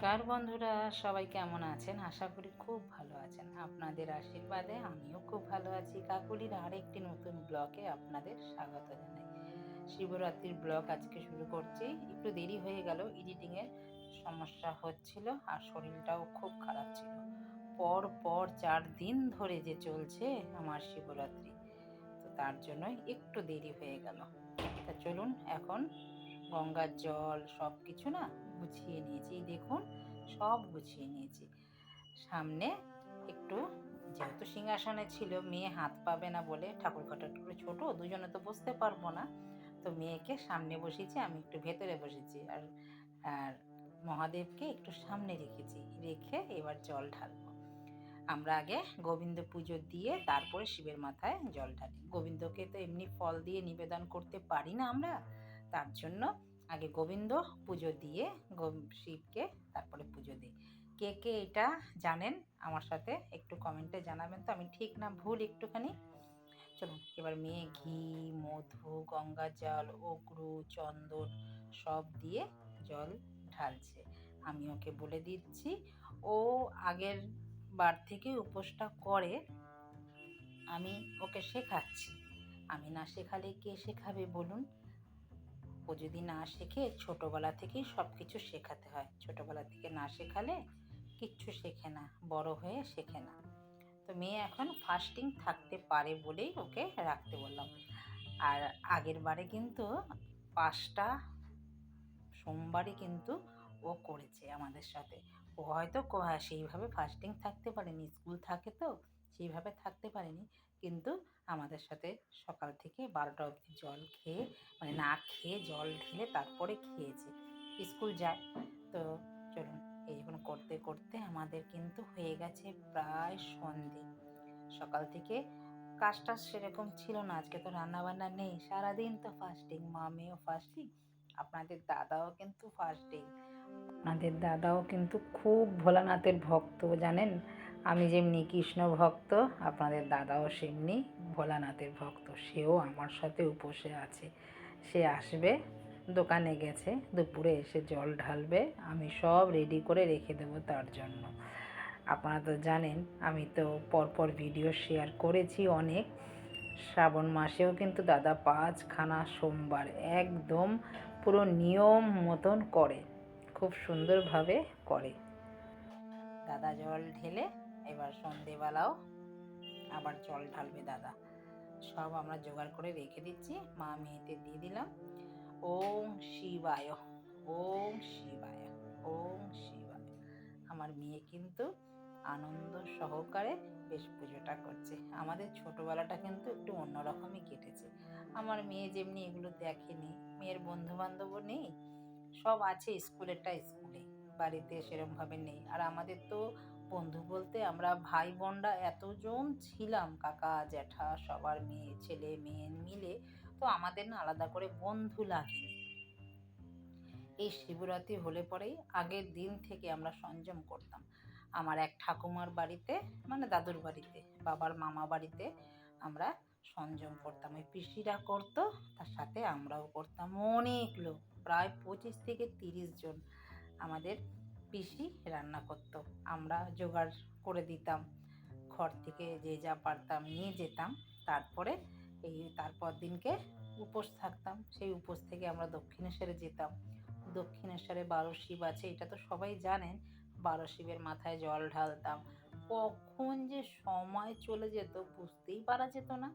নমস্কার বন্ধুরা, সবাই কেমন আছেন? আশা করি খুব ভালো আছেন। আপনাদের আশীর্বাদে আমিও খুব ভালো আছি। কাকুলির আরেকটি নতুন ব্লগে আপনাদের স্বাগত জানাই। শিবরাত্রির ব্লগ আজকে শুরু করছি। একটু দেরি হয়ে গেল, এডিটিংয়ের সমস্যা হচ্ছিল আর শরীরটাও খুব খারাপ ছিল। পর পর চার দিন ধরে যে চলছে আমার শিবরাত্রি, তো তার জন্যই একটু দেরি হয়ে গেল। তা চলুন, এখন গঙ্গার জল সব কিছু না গুছিয়ে নিয়েছি। এই দেখুন, সব গুছিয়ে নিয়েছি। সামনে একটু যেহেতু সিংহাসনে ছিল, মেয়ে হাত পাবে না বলে ঠাকুর ঘরটা একটু ছোটো, দুজনে তো বসতে পারব না। তো মেয়েকে সামনে বসিয়েছি, আমি একটু ভেতরে বসেছি। আর আর মহাদেবকে একটু সামনে রেখেছি, রেখে এবার জল ঢালবো। আমরা আগে গোবিন্দ পুজো দিয়ে তারপরে শিবের মাথায় জল ঢালি। গোবিন্দকে তো এমনি ফল দিয়ে নিবেদন করতে পারি না আমরা, তার জন্য আগে গোবিন্দ পুজো দিয়ে শিবকে তারপরে পুজো দিই। কে কে এটা জানেন আমার সাথে একটু কমেন্টে জানাবেন তো, আমি ঠিক না ভুল একটুখানি? চলুন, এবার মেয়ে ঘি, মধু, গঙ্গা জল, অগ্রু, চন্দন সব দিয়ে জল ঢালছে। আমি ওকে বলে দিচ্ছি, ও আগের বার থেকে উপোসটা করে, আমি ওকে শেখাচ্ছি। আমি না শেখালে কে শেখাবে বলুন? ও যদি না শেখে ছোটোবেলা থেকেই সব কিছু শেখাতে হয়। ছোটোবেলা থেকে না শেখালে কিচ্ছু শেখে না বড় হয়ে শেখে না। তো মেয়ে এখন ফাস্টিং থাকতে পারে বলেই ওকে রাখতে বললাম। আর আগের বারে কিন্তু পাঁচটা সোমবারই কিন্তু ও করেছে আমাদের সাথে। ও হয়তো হ্যাঁ, সেইভাবে ফাস্টিং থাকতে পারেনি স্কুল থাকে তো সেইভাবে থাকতে পারেনি। কিন্তু আমাদের সাথে সকাল থেকে বারোটা অবধি জল খেয়ে মানে না খেয়ে, জল ঢেলে তারপরে খেয়েছে। স্কুল যায়। তো চলুন এইগুলো করতে করতে আমাদের কিন্তু হয়ে গেছে প্রায় সন্ধে। সকাল থেকে কাজটা সেরকম ছিল না, আজকে তো রান্না বান্না নেই। সারাদিন তো ফাস্টিং মামেও ফাস্টিং আপনাদের দাদাও কিন্তু ফাস্টিং আপনাদের দাদাও কিন্তু খুব ভোলানাথের ভক্ত, জানেন? আমি যেমনি কৃষ্ণ ভক্ত, আপনাদের দাদাও সেমনি, ভোলানাথের ভক্ত, সেও আমার সাথে উপসে আছে। সে আসবে, দোকানে গেছে, দুপুরে এসে জল ঢালবে, আমি সব রেডি করে রেখে দেবো তার জন্য। আপনারা তো জানেন, আমি তো পরপর ভিডিও শেয়ার করেছি অনেক। শ্রাবণ মাসেও কিন্তু দাদা পাঁচখানা সোমবার একদম পুরো নিয়ম মতন করে, খুব সুন্দরভাবে করে। দাদা জল ঢেলে এবার সন্ধেবেলাও আবার জল ঢালবে দাদা। সব আমরা জোগাড় করে রেখে দিচ্ছি। মা মেয়েতে দিয়ে দিলাম। ওম শিবায় ওম শিবায় ওম শিবায়। আমার মেয়ে কিন্তু আনন্দ সহকারে বেশ পুজোটা করছে। আমাদের ছোটোবেলাটা কিন্তু একটু অন্যরকমই কেটেছে। আমার মেয়ে যেমনি এগুলো দেখেনি, মেয়ের বন্ধু বান্ধবও নেই, সব আছে স্কুলেরটা স্কুলে, বাড়িতে সেরমভাবে নেই। আর আমাদের তো বন্ধু বলতে আমরা ভাই বোনরা এতজন ছিলাম, কাকা, জ্যাঠা, সবার মেয়ে, ছেলে, মেয়ে মিলে, তো আমাদের না আলাদা করে বন্ধু লাগেনি। এই শিবরাত্রি হলে পরেই আগের দিন থেকে আমরা সংযম করতাম। আমার এক ঠাকুমার বাড়িতে মানে দাদুর বাড়িতে, বাবার মামা বাড়িতে আমরা সংযম করতাম। ওই পিসিরা করতো, তার সাথে আমরাও করতাম অনেক লোক, প্রায় পঁচিশ থেকে তিরিশ জন আমাদের পিসি রান্না করতো। আমরা জোগাড় করে দিতাম। ঘর থেকে যে যা পারতাম নিয়ে যেতাম। তারপরে এই তারপর দিনকে উপোস থাকতাম। সেই উপোস থেকে আমরা দক্ষিণেশ্বরে যেতাম। দক্ষিণেশ্বরে বারো শিব আছে, এটা তো সবাই জানেন। বারো শিবের মাথায় জল ঢালতাম। কখন যে সময় চলে যেত বুঝতেই পারা যেত না।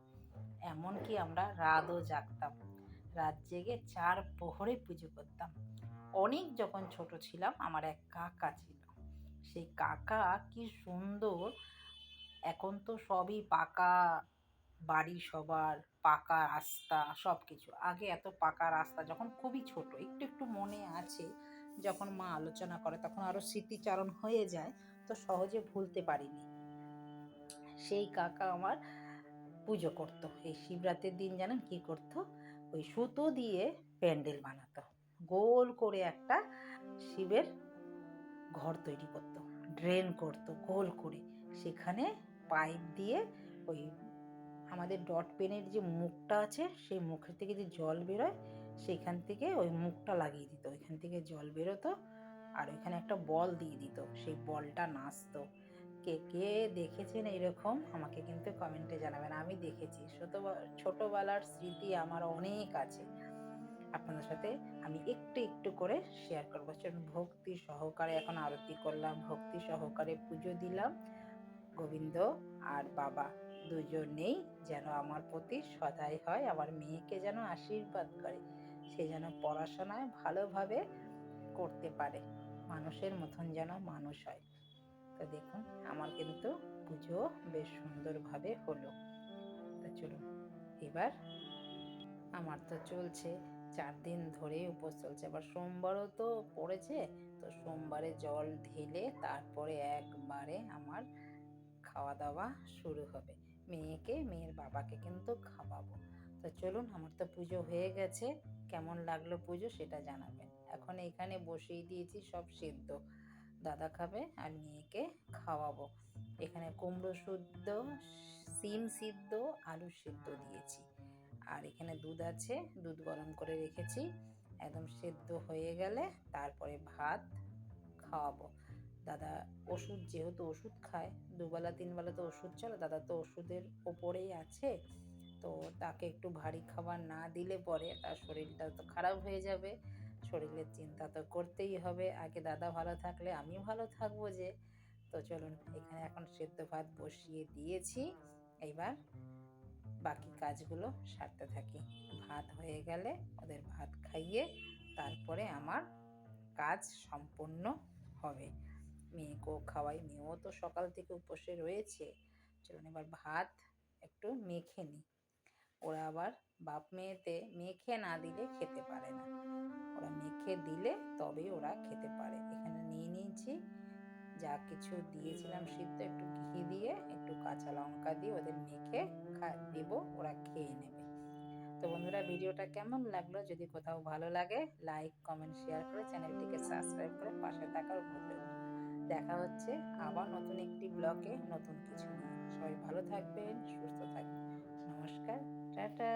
এমনকি আমরা রাতও জাগতাম। রাত জেগে চার প্রহরে পুজো করতাম। অনেক যখন ছোট ছিলাম, আমার এক কাকা ছিল। সেই কাকা কি সুন্দর। এখন তো সবই পাকা বাড়ি সবার, পাকা রাস্তা সব কিছু আগে এত পাকা রাস্তা, যখন খুবই ছোট, একটু একটু মনে আছে, যখন মা আলোচনা করে, তখন আরও স্মৃতিচারণ হয়ে যায়, তো সহজে ভুলতে পারিনি। সেই কাকা আমার পুজো করতো। এই শিবরাত্রির দিন জানেন কি করতো? ওই সুতো দিয়ে প্যান্ডেল বানাতো। গোল করে একটা শিবের ঘর তৈরি করতো ড্রেন করতো গোল করে। সেখানে পাইপ দিয়ে ওই আমাদের ডট পেনের যে মুখটা আছে, সেই মুখের থেকে যে জল বেরোয়, সেখান থেকে ওই মুখটা লাগিয়ে দিত। ওইখান থেকে জল বেরোতো আর ওইখানে একটা বল দিয়ে দিত। সেই বলটা নাচতো। কে কে দেখেছেন এরকম? আমাকে কিন্তু কমেন্টে জানাবেন। আমি দেখেছি। ছোট ছোটোবেলার স্মৃতি আমার অনেক আছে। আপনাদের সাথে আমি একটু একটু করে শেয়ার করব। চলুন, ভক্তি সহকারে এখন আরতি করলাম, ভক্তি সহকারে পুজো দিলাম। গোবিন্দ আর বাবা দুজনেই যেন আমার প্রতি সদাই হয়, আমার মেয়েকে যেন আশীর্বাদ করে, সে যেন পড়াশোনায় ভালোভাবে করতে পারে, মানুষের মতন যেন মানুষ হয়। তো দেখুন, আমার কিন্তু পুজো বেশ সুন্দরভাবে হলো। তো চলুন, এবার আমার তো চলছে। চার দিন ধরে উপোস চলছে। আবার সোমবারও তো পড়েছে। তো সোমবারে জল ঢেলে তারপরে একবারে আমার খাওয়া দাওয়া শুরু হবে। মেয়েকে, মেয়ের বাবাকে কিন্তু খাওয়াবো। তো চলুন, আমার তো পুজো হয়ে গেছে। কেমন লাগল পুজো সেটা জানাবেন। এখন এখানে বসিয়ে দিয়েছি সব সিদ্ধ। দাদা খাবে আর মেয়েকে খাওয়াবো। এখানে কুমড়ো শুদ্ধ সিম সিদ্ধ, আলু সিদ্ধ দিয়েছি। আর এখানে দুধ আছে, দুধ গরম করে রেখেছি। একদম সেদ্ধ হয়ে গেলে তারপরে ভাত খাওয়াবো। দাদা ওষুধ যেহেতু ওষুধ খায়, দুবেলা, তিনবেলা তো ওষুধ চলে, দাদা তো ওষুধের ওপরেই আছে। তো তাকে একটু ভারী খাবার না দিলে পরে তার শরীরটা তো খারাপ হয়ে যাবে। শরীরের চিন্তা তো করতেই হবে। আগে দাদা ভালো থাকলে আমি ভালো থাকব যে। তো চলুন, এখানে এখন সেদ্ধ ভাত বসিয়ে দিয়েছি। এইবার বাকি কাজগুলো সারতে থাকি। ভাত হয়ে গেলে ওদের ভাত খাইয়ে তারপরে আমার কাজ সম্পূর্ণ হবে। মেয়েকেও খাওয়াই, মেয়েও তো সকাল থেকে উপসে রয়েছে। চলুন এবার ভাত একটু মেখে নিই। ওরা আবার বাপ মেয়েতে মেখে না দিলে খেতে পারে না। ওরা মেখে দিলে তবেই ওরা খেতে পারে। এখানে নিয়ে নিয়েছি যা কিছু দিয়েছিলাম সিদ্ধ একটু ঘি দিয়ে, একটু কাঁচা লঙ্কা দিয়ে ওদের মেখে খা, দেবো, ওরা খেয়ে নেবে। তো বন্ধুরা, ভিডিওটা কেমন লাগল? যদি কোথাও ভালো লাগে লাইক কমেন্ট শেয়ার করে চ্যানেলটিকে সাবস্ক্রাইব করে পাশে থাকার রইল। দেখা হচ্ছে আবার নতুন একটি ব্লগে নতুন কিছু নিয়ে। সবাই ভালো থাকবেন, সুস্থ থাকবেন। নমস্কার, টাটা!